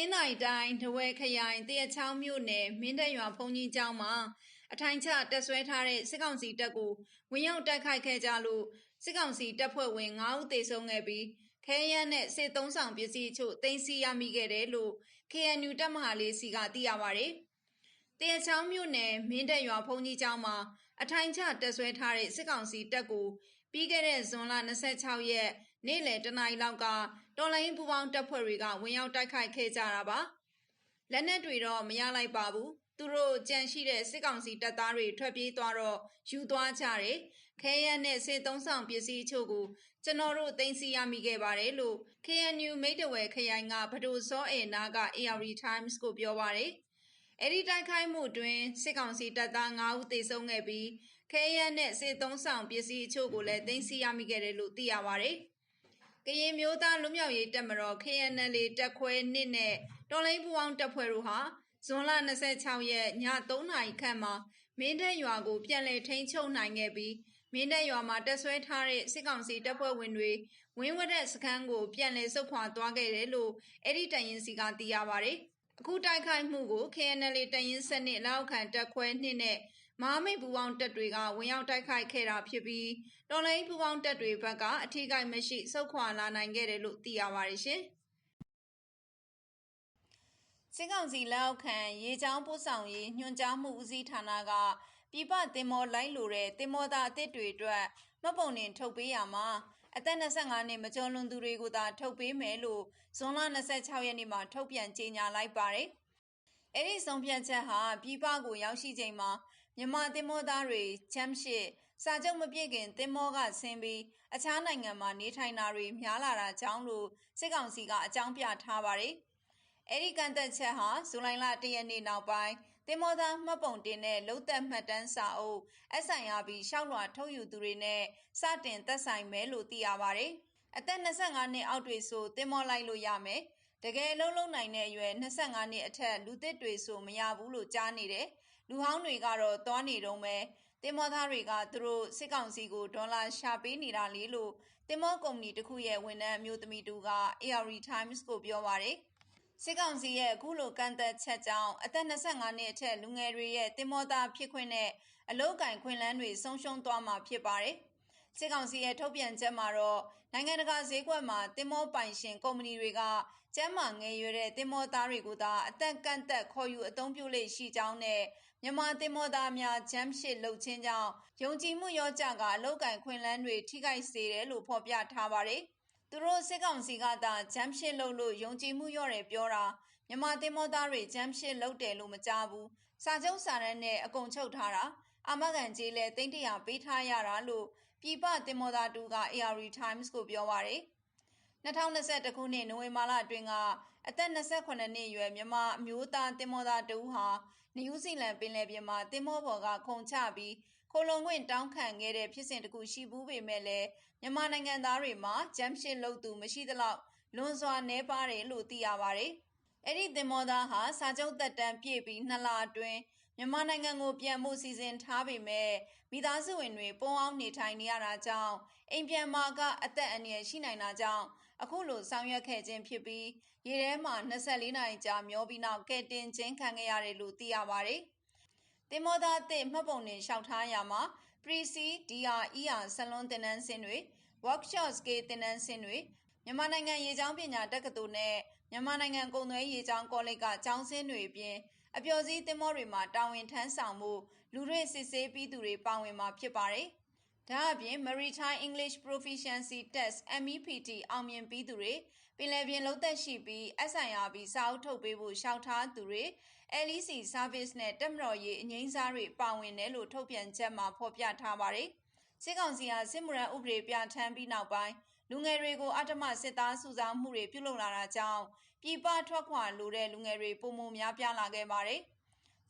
နင်္သာရီတိုင်းဒဝဲခရိုင်တရချောင်းမြို့နယ်မင်းတပ်ရွာဘုံကြီးကျောင်းမှာအထိုင်ချတက်ဆွဲထားတဲ့စစ်ကောင်စီတပ်ကိုဝင်ရောက်တိုက်ခိုက်ခဲ့ကြလို့စစ်ကောင်စီတပ်ဖွဲ့ဝင်9ဦးသေဆုံးခဲ့ပြီးခဲယမ်းနဲ့စစ်သုံးဆောင်ပစ္စည်းအချို့တင်စီရမိခဲ့တယ်လို့ KNU တပ်မဟာလေးစီကသိရပါဗျ။တရချောင်းမြို့နယ်မင်းတပ်ရွာဘုံကြီးကျောင်းမှာအထိုင်ချတက်ဆွဲထားတဲ့စစ်ကောင်စီတပ်ကိုပြီးခဲ့တဲ့ဇွန်လ26ရက်နေ့လယ်တနာရီလောက်က တော်လိုင်းပူပေါင်းတပ်ဖွဲ့တွေကဝင်ရောက်တိုက်ခိုက်ခဲ့ကြတာပါလက်နက်တွေတော့မရလိုက်ပါဘူးသူတို့ကြံရှိတဲ့စစ်ကောင်စီတပ်သားတွေထွက်ပြေးသွားတော့ယူသွားကြတယ်ခဲရန်နဲ့စေသုံးဆောင်ပစ္စည်းအချို့ကိုကျွန်တော်တို့သိမ်းဆည်းရမိခဲ့ပါတယ်လို့ KNU မိတ်တဝဲခရိုင်ကဗဒိုစောအေနာက AR Times ကိုပြောပါတယ်အဲ့ဒီတိုက်ခိုက်မှုတွင်စစ်ကောင်စီတပ်သား9ဦးသေဆုံးခဲ့ပြီးခဲရန်နဲ့စေသုံးဆောင်ပစ္စည်းအချို့ကိုလည်းသိမ်းဆည်းရမိခဲ့တယ်လို့သိရပါတယ်။ ကရင်မျိုးသားလူမျိုးရေးတပ်မတော် KNL တပ်ခွဲ1နဲ့တော်လိုင်းပူအောင်တပ်ဖွဲ့တို့ဟာဇွန်လ26ရက်ည3နာရီခန့်မှာမင်းတပ်ရွာကိုပြန်လည်ထိန်းချုပ်နိုင်ခဲ့ပြီးမင်းတပ်ရွာမှာတက်ဆွဲထားတဲ့စစ်ကောင်စီတပ်ဖွဲ့ဝင်တွေဝင်းဝဒက်စခန်းကိုပြန်လည်ဆုတ်ခွာသွားခဲ့တယ်လို့အဲ့ဒီတရင်စီကသိရပါတယ်။အခုတိုက်ခိုက်မှုကို KNL တရင်စနစ်လောက်ခံတပ်ခွဲ2နဲ့ မဟာမိတ်ပူပေါင်းတပ်တွေက ဝင်ရောက်တိုက်ခိုက်ခဲ့တာဖြစ်ပြီးတော်လိုင်းပူပေါင်းတပ်တွေဘက်ကအထူးကိမရှိစုခွာလာနိုင်ခဲ့တယ်လို့သိရပါတယ်ရှင်။စစ်ကောင်စီလက်အောက်ခံရေချောင်းပို့ဆောင်ရေးညွှန်ကြားမှုဦးစီးဌာနကပြည်ပတင်မောလိုက်လိုတဲ့တင်မောသားအသစ်တွေအတွက်မပုံနေထုတ်ပေးရမှာအသက်25နှစ်မကျော်လွန်သူတွေကိုသာထုတ်ပေးမယ်လို့ဇွန်လ26ရက်နေ့မှာထုတ်ပြန်ကြေညာလိုက်ပါတယ်။အဲ့ဒီဆုံးဖြတ်ချက်ဟာပြည်ပကိုရောက်ရှိချိန်မှာ မြန်မာသင်္ဘောသားတွေချမ်းရှိစာချုပ်မပြည့်ခင်သင်္ဘောကဆင်းပြီးအခြားနိုင်ငံမှာနေထိုင်တာတွေများလာတာကြောင့်လို့စစ်ကောင်စီကအကြောင်းပြထားပါတယ်။အဲဒီကန့်သက်ချက်ဟာဇူလိုင်လ၁ရက်နေ့နောက်ပိုင်းသင်္ဘောသားမှတ်ပုံတင်တဲ့လုံသက်မှတ်တမ်းစာအုပ် SIRB ရှောက်လွှာထုတ်ယူသူတွေနဲ့စတင်သက်ဆိုင်မယ်လို့သိရပါတယ်။အသက်25နှစ်အောက်တွေဆိုသင်္ဘောလိုက်လို့ရမယ်။တကယ်လုံးလုံးနိုင်တဲ့အရွယ်25နှစ်အထက်လူသစ်တွေဆိုမရဘူးလို့ကြားနေတယ်။ လူဟောင်းတွေကတော့သွားနေတုံးပဲတင်မောသားတွေကသူတို့စစ်ကောင်စီကိုဒေါ်လာရှာပေးနေတာလေလို့တင်မောကုမ္ပဏီတစ်ခုရဲ့ဝန်ထမ်းအမျိုးသမီးတူက AR Times ကိုပြောပါတယ်စစ်ကောင်စီရဲ့အခုလိုကန့်သက်ချက်ကြောင့်အသက်25နှစ်အထက်လူငယ်တွေရဲ့တင်မောသားဖြစ်ခွင့်နဲ့အလုတ်ကင်ခွင့်လန်းတွေဆုံးရှုံးသွားမှာဖြစ်ပါတယ်စစ်ကောင်စီရဲ့ထုတ်ပြန်ချက်မှာတော့နိုင်ငံတကာဈေးကွက်မှာတင်မောပိုင်ရှင်ကုမ္ပဏီတွေကကျန်းမာငယ်ရွယ်တဲ့တင်မောသားတွေကိုသာအသက်ကန့်သက်ခေါ်ယူအသုံးပြုလေရှိကြောင်းနဲ့ မြန်မာသင်္ဘောသားများ ဂျမ်ရှစ်လှုပ်ချင်းကြောင့် ယုံကြည်မှုရောကြကအလောက်ကန်ခွင်လန်းတွေ ထိခိုက်စေတယ်လို့ ဖော်ပြထားပါတယ်။သူတို့ စစ်ကောင်စီကသာ ဂျမ်ရှစ်လှုပ်လို့ ယုံကြည်မှုရော့တယ်ပြောတာ မြန်မာသင်္ဘောသားတွေ ဂျမ်ရှစ်လှုပ်တယ်လို့ မကြားဘူး။စာချုပ်စာတမ်းနဲ့ အကုန်ချုပ်ထားတာအမကန်ကြီးလဲတိမ့်တရာပေးထားရတာလို့ ပြည်ပသင်္ဘောသားတူက AR Times ကို ပြောပါတယ်။ 2021ခုနှစ်နိုဝင်ဘာလအတွင်းကအသက်28နှစ်အရွယ်မြန်မာအမျိုးသားတင်မောသားတဦးဟာနယူးဇီလန်ပင်လယ်ပြင်မှာတင်မောပေါ်ကခုန်ချပြီးခိုလုံခွင့်တောင်းခံခဲ့တဲ့ဖြစ်စဉ်တခုရှိဘူးပေမဲ့လည်းမြန်မာနိုင်ငံသားတွေမှာဂျမ်ရှစ်လုပ်သူမရှိသလောက်လွန်စွာနှဲပါတယ်လို့သိရပါတယ်။အဲ့ဒီတင်မောသားဟာစာချုပ်သက်တမ်းပြည့်ပြီးနှစ်လအတွင်းမြန်မာနိုင်ငံကိုပြန်မှုစီစဉ်ထားပေမဲ့မိသားစုဝင်တွေပုံအောင်နေထိုင်နေရတာကြောင့်အိမ်ပြန်မှာကအသက်အန္တရာယ်ရှိနိုင်တာကြောင့် အခုလိုဆောင်ရွက်ခဲ့ခြင်းဖြစ်ပြီးရေထဲမှာ24နာရီကြာမျောပြီးနောက်ကဲတင်ခြင်းခံခဲ့ရတယ်လို့သိရပါတယ်။တင်မောသားအသစ်မှတ်ပုံတင်လျှောက်ထားရမှာ Pre-C DRER ဆလွန်တင်နန်းစင်တွေ Workshop Scale တင်နန်းစင်တွေမြန်မာနိုင်ငံရေချောင်းပညာတက္ကသိုလ်နဲ့မြန်မာနိုင်ငံကုန်သွယ်ရေချောင်းကောလိပ်ကကျောင်းစင်းတွေအပြင်အပျော်စီးတင်မောတွေမှာတာဝန်ထမ်းဆောင်မှုလူတွေစစ်ဆေးပြီးသူတွေပါဝင်မှာဖြစ်ပါတယ်။ ဒါအပြင် Maritime English Proficiency Test MEPT အောင်မြင်ပြီးသူတွေပင်လယ်ပြင်လုံးသက်ရှိပြီး SIRB စာအုပ်ထုတ်ပေးဖို့ရှောက်ထားသူတွေ LEC Service နဲ့တက်မတော်ရေးအငိမ့်စားတွေပါဝင်တယ်လို့ထုတ်ပြန်ချက်မှာဖော်ပြထားပါတယ်။စစ်ကောင်စီဟာစစ်မှုရန်ဥပဒေပြဋ္ဌာန်းပြီးနောက်ပိုင်းလူငယ်တွေကိုအတ္တမစစ်သားစုဆောင်းမှုတွေပြုလုပ်လာတာကြောင့်ပြည်ပထွက်ခွာလိုတဲ့လူငယ်တွေပုံမများပြားလာခဲ့ပါတယ်။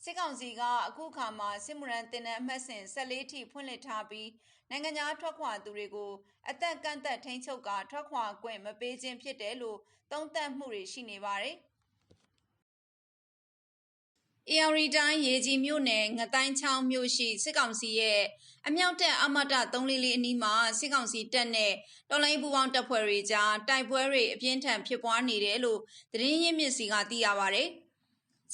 စစ်ကောင်စီကအခုခါမှာစစ်မှုရန်တင်တဲ့အမှတ်စဉ်14ထိဖွင့်လှစ်ထားပြီးနိုင်ငံသားထွက်ခွာသူတွေကိုအသက်ကန့်သက်ထိန်းချုပ်ကထွက်ခွာခွင့်မပေးခြင်းဖြစ်တယ်လို့သုံးသပ်မှုတွေရှိနေပါတယ်။အေယာရီတိုင်းရေကြီးမြို့နယ်ငတိုင်းချောင်းမြို့ရှိစစ်ကောင်စီရဲ့အမြောက်တပ်အမတ344အနီးမှာစစ်ကောင်စီတပ်နဲ့တော်လိုင်းပူပေါင်းတပ်ဖွဲ့တွေကြားတိုက်ပွဲတွေအပြင်းထန်ဖြစ်ပွားနေတယ်လို့သတင်းရင်းမြစ်စီကသိရပါဗျ။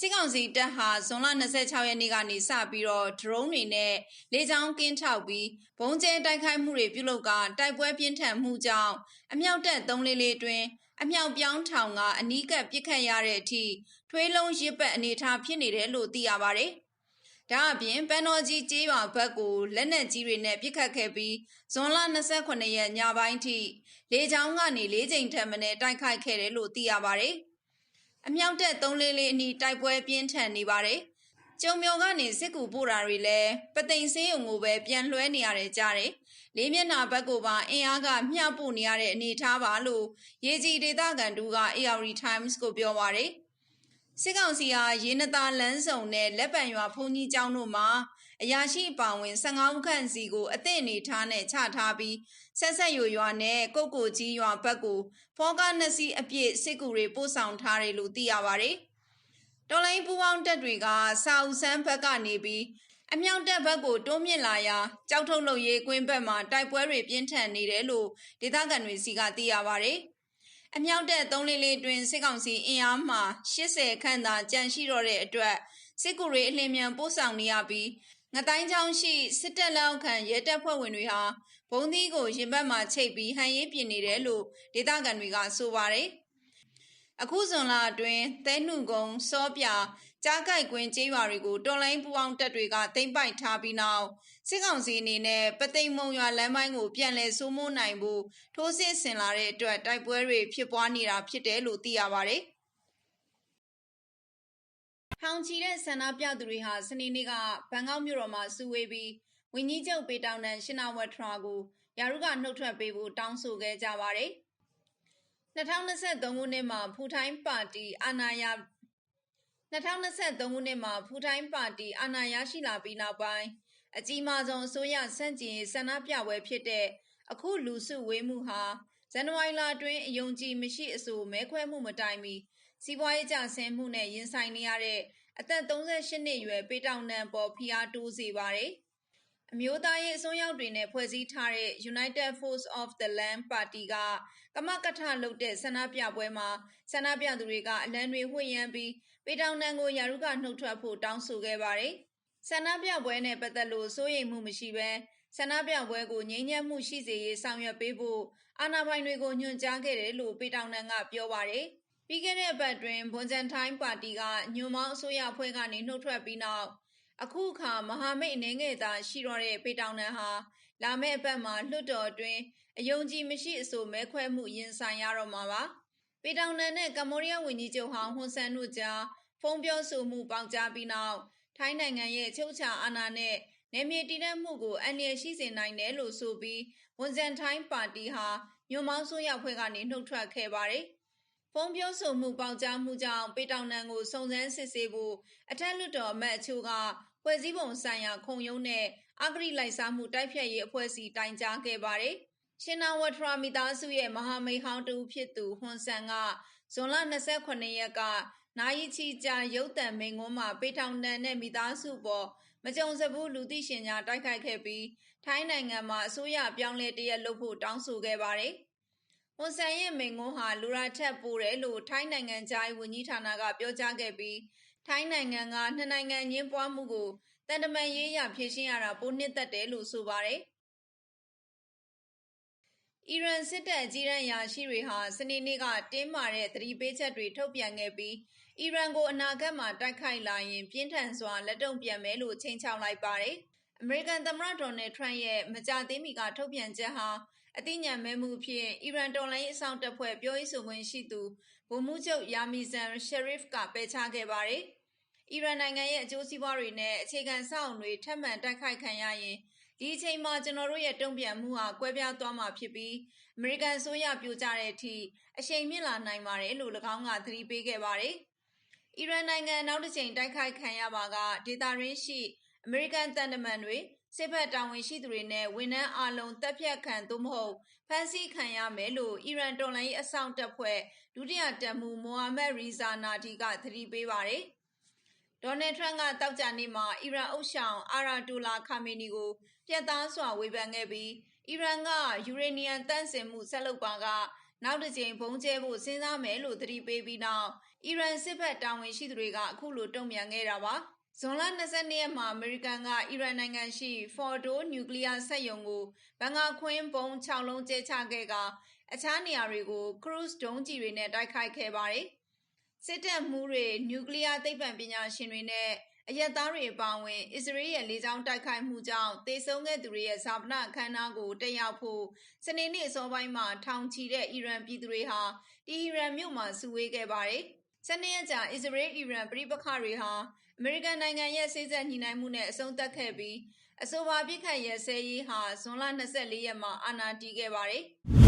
စစ်ကောင်စီတပ်ဟာဇွန်လ26ရက်နေ့ကနေစပြီးတော့ဒရုန်းတွေနဲ့လေကြောင်းကင်းထောက်ပြီးဘုံကျဲတိုက်ခိုက်မှုတွေပြုလုပ်ကတိုက်ပွဲပြင်းထန်မှုကြောင့်အမြောက်တပ်344အတွင်းအမြောက်ပြောင်းထောင်ကအနီးကပ်ပြစ်ခတ်ရတဲ့အထိထွေးလုံးရစ်ပတ်အနေထားဖြစ်နေတယ်လို့သိရပါတယ်။ဒါအပြင်ပန်တော်ကြီးကျေးရွာဘက်ကိုလက်နက်ကြီးတွေနဲ့ပြစ်ခတ်ခဲ့ပြီးဇွန်လ28ရက်ညပိုင်းထိလေကြောင်းကနေ၄ချိန်ထပ်မံတိုက်ခိုက်ခဲ့တယ်လို့သိရပါတယ်။ အမြောက်တက်344အနီးတိုက်ပွဲပြင်းထန်နေပါတယ်။ကျုံမျော်ကနေစစ်ကူပို့တာတွေလည်းပသိမ်စင်းုံကိုပဲပြန်လွှဲနေရတယ်ကြားတယ်။လေးမျက်နှာဘက်ကိုပါအင်အားကမျှပို့နေရတဲ့အနေအထားပါလို့ရေကြီးဒေသခံတူက AR Times ကိုပြောပါတယ်စစ်ကောင်စီဟာရေနတာလန်းဆောင်နဲ့လက်ပံရွာဖုန်ကြီးကျောင်းတို့မှာ အရာရှိအပါဝင်15ဦးခန့်စီကိုအသင့်အနေထားနဲ့ချထားပြီးဆက်ဆက်ရွရွာနဲ့ကုတ်ကိုကြီးရွာဘက်ကိုဖောကားနှစ်စီးအပြည့်စစ်ကူတွေပို့ဆောင်ထားတယ်လို့သိရပါဗျ။တော်လိုင်းပူပေါင်းတပ်တွေကစာအုပ်ဆန်းဘက်ကနေပြီးအမြောက်တပ်ဘက်ကိုတိုးမြင့်လာရာကြောက်ထုတ်လုပ်ရေးကွင်းဘက်မှာတိုက်ပွဲတွေပြင်းထန်နေတယ်လို့ဒေသခံတွေစီကသိရပါဗျ။အမြောက်တပ်344တွင်စစ်ကောင်စီအင်အားမှ80ခန့်သာကြန့်ရှိတော့တဲ့အတွက်စစ်ကူတွေအလင်းမြန်ပို့ဆောင်နေရပြီး ငတိုင်းချောင်းရှိစစ်တပ်လက်ခံရဲတပ်ဖွဲ့ဝင်တွေဟာဘုံသီးကိုရင်ဘတ်မှာချိတ်ပြီးဟန်ရေးပြင်နေတယ်လို့ဒေသခံတွေကဆိုပါတယ်။အခုဇွန်လအတွင်းသဲနှုကုံစောပြကြားကိုက်ကွင်းကျေးရွာတွေကိုတော်လိုင်းပူအောင်တပ်တွေကသိမ်းပိုက်ထားပြီးနောက်စစ်ကောင်စီအနေနဲ့ပသိမ်မုံရွာလမ်းပိုင်းကိုပြန်လည်စိုးမိုးနိုင်ဖို့ထိုးစစ်ဆင်လာတဲ့အတွက်တိုက်ပွဲတွေဖြစ်ပွားနေတာဖြစ်တယ်လို့သိရပါတယ်။ ဟောင်ချီတဲ့ဆန္ဒပြသူတွေဟာစနေနေ့ကဘန်ကောက်မြို့တော်မှာစုဝေးပြီးဝင်းကြီးချုပ်ပေတောင်တန်ရှင်းနာဝတ်ထရာကိုယာရုကနှုတ်ထွက်ပေးဖို့တောင်းဆိုခဲ့ကြပါတယ်။2023ခုနှစ်မှာဖူထိုင်းပါတီအာဏာရ2023ခုနှစ်မှာဖူထိုင်းပါတီအာဏာရရှိလာပြီးနောက်ပိုင်းအကြီးမားဆုံးအစိုးရစန့်ကျင်ရေးဆန္ဒပြပွဲဖြစ်တဲ့အခုလူစုဝေးမှုဟာဇန်နဝါရီလအတွင်းအယုံကြည်မရှိအဆိုမဲခွဲမှုမတိုင်မီ စီးပွားရေးကျဆင်းမှုနဲ့ ရင်ဆိုင်နေရတဲ့ အသက်38နှစ်အရွယ် ပေတောင်နံပေါ်ဖီအားတိုးစေပါတယ်။အမျိုးသားရေး အစွန်းရောက်တွေနဲ့ ဖွဲ့စည်းထားတဲ့ United Force of the Land Party ကကမကထလုပ်တဲ့ ဆန္ဒပြပွဲမှာ ဆန္ဒပြသူတွေက အလံတွေ ဝှေ့ရမ်းပြီး ပေတောင်တန်ကိုယာရုကနှုတ်ထွက်ဖို့ တောင်းဆိုခဲ့ပါတယ်။ဆန္ဒပြပွဲနဲ့ ပတ်သက်လို့ စိုးရိမ်မှုမရှိဘဲ ဆန္ဒပြပွဲကို ငြိမ်းချမ်းမှုရှိစေရေး ဆောင်ရွက်ပေးဖို့ အာဏာပိုင်တွေကို ညွှန်ကြားခဲ့တယ်လို့ ပေတောင်တန်က ပြောပါတယ်။ ပြီးခဲ့တဲ့အပတ်တွင်ဘွန်ဂျန်ထိုင်းပါတီကညွန်မောင်းအစိုးရအဖွဲ့ကနေနှုတ်ထွက်ပြီးနောက်အခုအခါမဟာမိတ်အနေငယ်သာရှိတော့တဲ့ပေတောင်တန်ဟာလာမယ့်အပတ်မှာလွှတ်တော်အတွင်းအယုံကြည်မရှိအဆိုမဲခွဲမှုရင်ဆိုင်ရတော့မှာပါ။ပေတောင်တန်နဲ့ကမ္ဘောဒီးယားဝန်ကြီးချုပ်ဟောင်းဟွန်ဆန်တို့ကြားဖုံးပြောဆိုမှုပေါက်ကြားပြီးနောက်ထိုင်းနိုင်ငံရဲ့ချုပ်ချာအာဏာနဲ့နယ်မြေတည်တံ့မှုကိုအန္တရာယ်ရှိစေနိုင်တယ်လို့ဆိုပြီးဝန်ဇန်ထိုင်းပါတီဟာညွန်မောင်းဆိုးရောက်ဖွဲ့ကနေနှုတ်ထွက်ခဲ့ပါတယ်။ ဖုံးပြောဆိုမှုပေါက်ကြားမှုကြောင့်ပေတောင်နံကိုစုံစမ်းစစ်ဆေးဖို့အထက်လွှတ်တော်အမတ်အချို့ကဖွဲ့စည်းပုံဆိုင်ရာခုံရုံးနဲ့အဂရိလိုက်စားမှုတိုက်ဖြတ်ရေးအဖွဲ့စီတိုင်ကြားခဲ့ပါတယ်။ရှင်နာဝထရာမီသားစုရဲ့မဟာမိတ်ဟောင်းတူဖြစ်သူဟွန်ဆန်ကဇွန်လ28ရက်ကနာယီချီကြာရုတ်တံမိန်ကွန်းမှာပေထောင်တန်နဲ့မိသားစုပေါ်မကြုံစဘူးလူသိရှင်များတိုက်ခိုက်ခဲ့ပြီးထိုင်းနိုင်ငံမှာအစိုးရပြောင်းလဲတရက်လုပ်ဖို့တောင်းဆိုခဲ့ပါတယ်။ ဝန်ဆန်ရဲ့မိန်ကွန်းဟာလူရာထက်ပိုတယ်လို့ထိုင်းနိုင်ငံသားဝန်ကြီးဌာနကပြောကြားခဲ့ပြီးထိုင်းနိုင်ငံကနှစ်နိုင်ငံညှင်းပွားမှုကိုတန်တမန်ရေးရဖြည့်ရှင်းရတာပိုနှစ်သက်တယ်လို့ဆိုပါတယ်။အီရန်စစ်တပ်အကြီးတန်းရာရှိတွေဟာစနေနေ့ကတင်းမာတဲ့သတိပေးချက်တွေထုတ်ပြန်ခဲ့ပြီးအီရန်ကိုအနာဂတ်မှာတိုက်ခိုက်လာရင်ပြင်းထန်စွာလက်တုံ့ပြန်မယ်လို့ချိန်ချောက်လိုက်ပါတယ်။အမေရိကန်သမ္မတဒေါ်နယ်ထရန့်ရဲ့မကြသေးမီကထုတ်ပြန်ချက်ဟာ အသိဉာဏ်မဲမှုဖြင့်အီရန်တော်လှန်ရေးအဆောင်တပ်ဖွဲ့ပြောရေးဆိုခွင့်ရှိသူဗိုလ်မှူးချုပ်ယာမီဇန်ရှယ်ရစ်ကပယ်ချခဲ့ပါတယ်။အီရန်နိုင်ငံရဲ့အကျိုးစီးပွားတွေနဲ့အခြေခံစောင့်တွေထပ်မံတိုက်ခိုက်ခံရရင်ဒီအချိန်မှာကျွန်တော်တို့ရဲ့တုံ့ပြန်မှုဟာကွဲပြားသွားမှာဖြစ်ပြီးအမေရိကန်ဆိုရပြိုကျတဲ့အထိအရှိန်မြင့်လာနိုင်ပါတယ်လို့၎င်းကသတိပေးခဲ့ပါတယ်။အီရန်နိုင်ငံနောက်တစ်ချိန်တိုက်ခိုက်ခံရပါကဒေတာရင်းရှိအမေရိကန်တန်တမန်တွေ စစ်ဘက်တာဝန်ရှိသူတွေနဲ့ဝန်ထမ်းအလုံးတပ်ဖြတ်ခံသို့မဟုတ်ဖမ်းဆီးခံရမယ်လို့အီရန်တော်လှန်ရေးအဆောင်တပ်ဖွဲ့ဒုတိယတပ်မှူးမိုဟာမက်ရီဇာနာဒီကသတိပေးပါတယ်ဒေါ်နယ်ထရန့်ကတောက်ကြနေ့မှာအီရန်အုပ်ဆောင်အာရာတိုလာခါမီနီကိုပြတ်သားစွာဝေဖန်ခဲ့ပြီးအီရန်ကယူရေနီယံတန့်စင်မှုဆက်လုပ်ပါကနောက်တစ်ကြိမ်ဘုံကျဲဖို့စဉ်းစားမယ်လို့သတိပေးပြီးနောက်အီရန်စစ်ဘက်တာဝန်ရှိသူတွေကအခုလိုတုံ့ပြန်ခဲ့တာပါ ဇွန်လ22ရက်မှာအမေရိကန်ကအီရန်နိုင်ငံရှိဖော်ဒိုနျူကလ িয়ার စက်ရုံကိုဘင်္ဂါခွင်းဘုံ6လုံးကျဲချခဲ့ကအခြားနေရာတွေကိုခရုစ်ဒုံးကြီးတွေနဲ့တိုက်ခိုက်ခဲ့ပါတယ်စစ်တပ်မှုတွေနျူကလ িয়ার သိပ္ပံပညာရှင်တွေနဲ့အရက်သားတွေအပါအဝင်အစ္စရေးရဲ့လေကြောင်းတိုက်ခိုက်မှုကြောင့်တေဆုံးခဲ့သူတွေရဲ့ဇာပနာအခမ်းအနားကိုတက်ရောက်ဖို့စနေနေ့အစောပိုင်းမှာထောင်ချီတဲ့အီရန်ပြည်သူတွေဟာတီဟီရန်မြို့မှာစုဝေးခဲ့ပါတယ်။စနေရက်ကြာအစ္စရေးအီရန်ပြည်ပခတွေဟာ အမေရိကန်နိုင်ငံရဲ့စိစက်ညှိနှိုင်းမှုနဲ့အဆုံးသတ်ခဲ့ပြီးအဆိုပါပြစ်ခတ်ရဲစဲရေးဟာဇွန်လ24ရက်မှာအာဏာတည်ခဲ့ပါတယ်။